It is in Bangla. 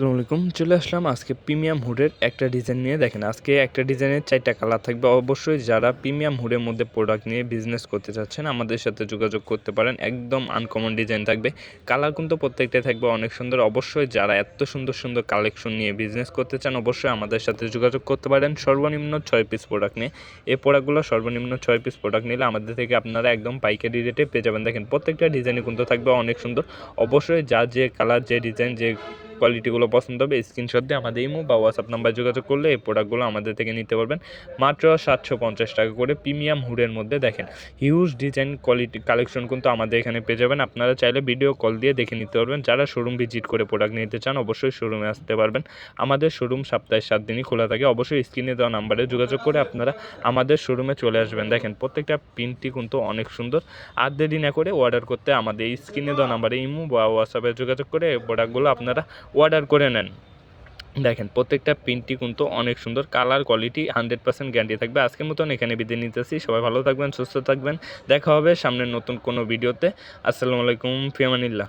আসসালামু আলাইকুম। চলে আসলাম আজকে প্রিমিয়াম হুডের একটা ডিজাইন নিয়ে। দেখেন, আজকে একটা ডিজাইনের চারটা কালার থাকবে। অবশ্যই যারা প্রিমিয়াম হুডের মধ্যে প্রোডাক্ট নিয়ে বিজনেস করতে চাচ্ছেন, আমাদের সাথে যোগাযোগ করতে পারেন। একদম আনকমন ডিজাইন থাকবে। কালার কিন্তু প্রত্যেকটাই থাকবে অনেক সুন্দর। অবশ্যই যারা এত সুন্দর সুন্দর কালেকশন নিয়ে বিজনেস করতে চান, অবশ্যই আমাদের সাথে যোগাযোগ করতে পারেন। সর্বনিম্ন ছয় পিস প্রোডাক্ট নিয়ে। এই প্রোডাক্টগুলো সর্বনিম্ন ছয় পিস প্রোডাক্ট নিলে আমাদের থেকে আপনারা একদম পাইকারি রেটে পেয়ে যাবেন। দেখেন, প্রত্যেকটা ডিজাইনই কিন্তু থাকবে অনেক সুন্দর। অবশ্যই যা যে কালার যে ডিজাইন যে কোয়ালিটিগুলো পছন্দ হবে স্ক্রিনশট দিয়ে আমাদের ইমো বা হোয়াটসঅ্যাপ নাম্বার যোগাযোগ করলে এই প্রোডাক্টগুলো আমাদের থেকে নিতে পারবেন। মাত্র সাতশো পঞ্চাশ টাকা করে প্রিমিয়াম হুডের মধ্যে দেখেন। হিউজ ডিজাইন কোয়ালিটি কালেকশন কিন্তু আমাদের এখানে পেয়ে যাবেন। আপনারা চাইলে ভিডিও কল দিয়ে দেখে নিতে পারবেন। যারা শোরুম ভিজিট করে প্রোডাক্ট নিতে চান, অবশ্যই শোরুমে আসতে পারবেন। আমাদের শোরুম সপ্তাহে সাত দিনই খোলা থাকে। অবশ্যই স্ক্রিনে দেওয়া নাম্বারে যোগাযোগ করে আপনারা আমাদের শোরুমে চলে আসবেন। দেখেন, প্রত্যেকটা প্রিন্টটি কিন্তু অনেক সুন্দর। আর দেরি না করে অর্ডার করতে আমাদের স্ক্রিনে দেওয়া নাম্বারে ইমো বা হোয়াটসঅ্যাপে যোগাযোগ করে প্রোডাক্টগুলো আপনারা অর্ডার করে নেন। দেখেন, প্রত্যেকটা প্রিন্টটি কিন্তু অনেক সুন্দর। Colour quality hundred percent guarantee থাকবে। আজকের মতন এখানে বিদায় নিতেছি। সবাই ভালো থাকবেন, সুস্থ থাকবেন। দেখা হবে সামনের নতুন কোনো ভিডিওতে আসসালামু আলাইকুম, ফিয়ামানিল্লাহ।